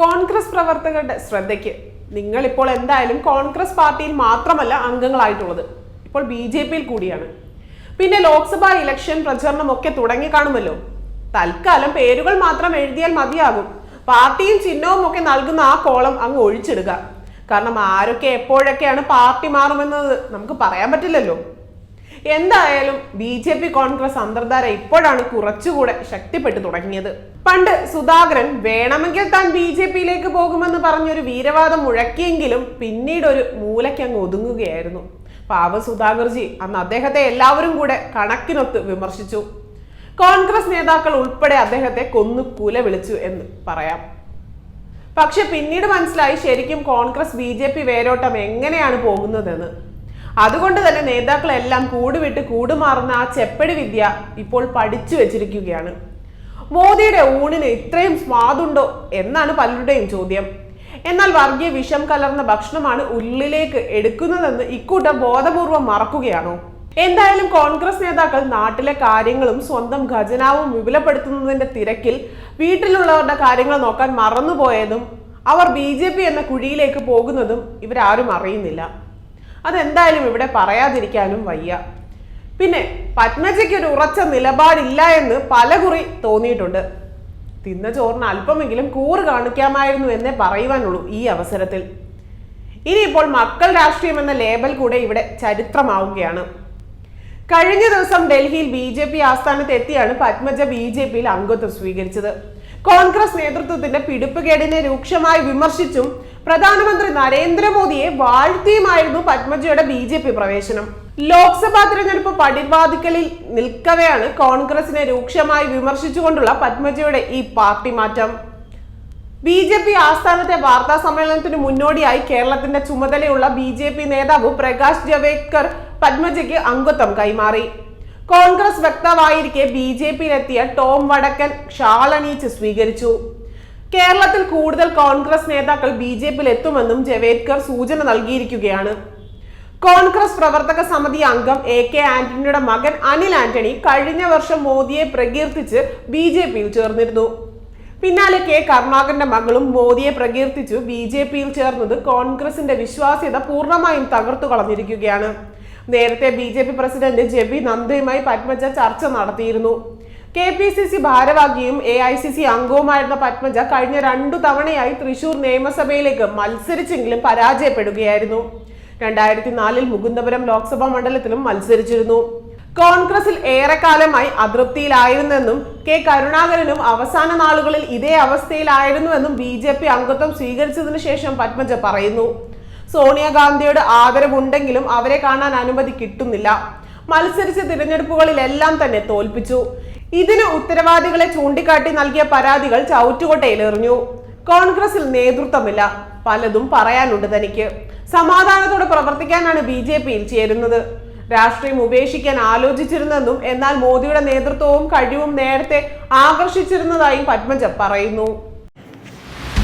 കോൺഗ്രസ് പ്രവർത്തകരുടെ ശ്രദ്ധയ്ക്ക്. നിങ്ങൾ ഇപ്പോൾ എന്തായാലും കോൺഗ്രസ് പാർട്ടിയിൽ മാത്രമല്ല അംഗങ്ങളായിട്ടുള്ളത്. ഇപ്പോൾ ബി ജെ പിയിൽ കൂടിയാണ്. പിന്നെ ലോക്സഭാ ഇലക്ഷൻ പ്രചരണം ഒക്കെ തുടങ്ങി കാണുമല്ലോ. തൽക്കാലം പേരുകൾ മാത്രം എഴുതിയാൽ മതിയാകും. പാർട്ടിയും ചിഹ്നവും ഒക്കെ നൽകുന്ന ആ കോളം അങ്ങ് ഒഴിച്ചിടുക. കാരണം ആരൊക്കെ എപ്പോഴൊക്കെയാണ് പാർട്ടി മാറുമെന്നത് നമുക്ക് പറയാൻ പറ്റില്ലല്ലോ. എന്തായാലും ബി ജെ പി കോൺഗ്രസ് അന്തർധാര ഇപ്പോഴാണ് കുറച്ചുകൂടെ ശക്തിപ്പെട്ടു തുടങ്ങിയത്. പണ്ട് സുധാകരൻ വേണമെങ്കിൽ താൻ ബി ജെ പിയിലേക്ക് പോകുമെന്ന് പറഞ്ഞൊരു വീരവാദം മുഴക്കിയെങ്കിലും പിന്നീട് ഒരു മൂലയ്ക്ക് അങ്ങ് ഒതുങ്ങുകയായിരുന്നു. പാവ സുധാകർജി അന്ന് അദ്ദേഹത്തെ എല്ലാവരും കൂടെ കണക്കിനൊത്ത് വിമർശിച്ചു. കോൺഗ്രസ് നേതാക്കൾ ഉൾപ്പെടെ അദ്ദേഹത്തെ കൊന്നു കുല വിളിച്ചു എന്ന് പറയാം. പക്ഷെ പിന്നീട് മനസ്സിലായി ശരിക്കും കോൺഗ്രസ് ബി ജെ പി വേരോട്ടം എങ്ങനെയാണ് പോകുന്നതെന്ന്. അതുകൊണ്ട് തന്നെ നേതാക്കളെല്ലാം കൂടുവിട്ട് കൂടുമാറുന്ന ആ ചെപ്പടി വിദ്യ ഇപ്പോൾ പഠിച്ചു വെച്ചിരിക്കുകയാണ്. മോദിയുടെ ഊണിന് ഇത്രയും സ്വാദുണ്ടോ എന്നാണ് പലരുടെയും ചോദ്യം. എന്നാൽ വർഗീയ വിഷം കലർന്ന ഭക്ഷണമാണ് ഉള്ളിലേക്ക് എടുക്കുന്നതെന്ന് ഇക്കൂട്ടം ബോധപൂർവം മറക്കുകയാണോ? എന്തായാലും കോൺഗ്രസ് നേതാക്കൾ നാട്ടിലെ കാര്യങ്ങളും സ്വന്തം ഖജനാവും വിപുലപ്പെടുത്തുന്നതിന്റെ തിരക്കിൽ വീട്ടിലുള്ളവരുടെ കാര്യങ്ങൾ നോക്കാൻ മറന്നുപോയതും അവർ ബി എന്ന കുഴിയിലേക്ക് പോകുന്നതും ഇവരാരും അറിയുന്നില്ല. അതെന്തായാലും ഇവിടെ പറയാതിരിക്കാനും വയ്യ. പിന്നെ പത്മജയ്ക്ക് ഒരു ഉറച്ച നിലപാടില്ല എന്ന് പലകുറി തോന്നിയിട്ടുണ്ട്. തിന്ന ചോറിന് അല്പമെങ്കിലും കൂറ് കാണിക്കാമായിരുന്നു എന്നേ പറയുവാനുള്ളൂ ഈ അവസരത്തിൽ. ഇനിയിപ്പോൾ മക്കൾ രാഷ്ട്രീയം എന്ന ലേബൽ കൂടെ ഇവിടെ ചരിത്രമാവുകയാണ്. കഴിഞ്ഞ ദിവസം ഡൽഹിയിൽ ബി ജെ പി ആസ്ഥാനത്ത് എത്തിയാണ് പത്മജ ബി ജെ പിയിൽ അംഗത്വം സ്വീകരിച്ചത്. കോൺഗ്രസ് നേതൃത്വത്തിന്റെ പിടിപ്പുകേടിനെ രൂക്ഷമായി വിമർശിച്ചും പ്രധാനമന്ത്രി നരേന്ദ്രമോദിയെ വാഴ്ത്തിയുമായിരുന്നു പത്മജയുടെ ബി ജെ പി പ്രവേശനം. ലോക്സഭാ തിരഞ്ഞെടുപ്പ് പടിവാതിക്കലിൽ നിൽക്കവെയാണ് കോൺഗ്രസിനെ രൂക്ഷമായി വിമർശിച്ചുകൊണ്ടുള്ള പത്മജയുടെ ഈ പാർട്ടി മാറ്റം. ബി ജെ പി ആസ്ഥാനത്തെ വാർത്താ സമ്മേളനത്തിന് മുന്നോടിയായി കേരളത്തിന്റെ ചുമതലയുള്ള ബി ജെ പി നേതാവ് പ്രകാശ് ജവേദ്കർ പത്മജയ്ക്ക് അംഗത്വം കൈമാറി. കോൺഗ്രസ് വക്താവായിരിക്കെ ബി ജെ പിയിലെത്തിയ ടോം വടക്കൻ ഷാളണീച്ച് സ്വീകരിച്ചു. കേരളത്തിൽ കൂടുതൽ കോൺഗ്രസ് നേതാക്കൾ ബി ജെ പിയിൽ എത്തുമെന്നും ജവേദ്കർ സൂചന നൽകിയിരിക്കുകയാണ്. കോൺഗ്രസ് പ്രവർത്തക സമിതി അംഗം എ കെ ആന്റണിയുടെ മകൻ അനിൽ ആന്റണി കഴിഞ്ഞ വർഷം മോദിയെ പ്രകീർത്തിച്ച് ബി ജെ പിയിൽ ചേർന്നിരുന്നു. പിന്നാലെ കെ കരുണാകരന്റെ മകളും മോദിയെ പ്രകീർത്തിച്ചു ബി ജെ പിയിൽ ചേർന്നത് കോൺഗ്രസിന്റെ വിശ്വാസ്യത പൂർണമായും തകർത്തു കളഞ്ഞിരിക്കുകയാണ്. നേരത്തെ B J P president J P നന്ദയുമായി Padmaja ചർച്ച നടത്തിയിരുന്നു. കെ പി സി സി ഭാരവാഹിയും എ ഐ സി സി അംഗവുമായിരുന്ന പത്മജ കഴിഞ്ഞ രണ്ടു തവണയായി തൃശൂർ നിയമസഭയിലേക്ക് മത്സരിച്ചെങ്കിലും പരാജയപ്പെടുകയായിരുന്നു. രണ്ടായിരത്തി നാലിൽ മുകുന്ദപുരം ലോക്സഭാ മണ്ഡലത്തിലും മത്സരിച്ചിരുന്നു. കോൺഗ്രസിൽ ഏറെക്കാലമായി അതൃപ്തിയിലായിരുന്നെന്നും കെ കരുണാകരനും അവസാന നാളുകളിൽ ഇതേ അവസ്ഥയിലായിരുന്നുവെന്നും ബി ജെ പി അംഗത്വം സ്വീകരിച്ചതിനു ശേഷം പത്മജ പറയുന്നു. സോണിയാഗാന്ധിയുടെ ആദരവുണ്ടെങ്കിലും അവരെ കാണാൻ അനുമതി കിട്ടുന്നില്ല. മത്സരിച്ച തിരഞ്ഞെടുപ്പുകളിലെല്ലാം തന്നെ തോൽപ്പിച്ചു. ഇതിന് ഉത്തരവാദികളെ ചൂണ്ടിക്കാട്ടി നൽകിയ പരാതികൾ ചവിറ്റുകൊട്ടയിൽ എറിഞ്ഞു കോൺഗ്രസിൽ നേതൃത്വമില്ല. പലതും പറയാനുണ്ട് തനിക്ക്. സമാധാനത്തോടെ പ്രവർത്തിക്കാനാണ് ബി ജെ പിയിൽ ചേരുന്നത്. രാഷ്ട്രീയം ഉപേക്ഷിക്കാൻ ആലോചിച്ചിരുന്നെന്നും എന്നാൽ മോദിയുടെ നേതൃത്വവും കഴിവും നേരത്തെ ആകർഷിച്ചിരുന്നതായും പത്മജ പറയുന്നു.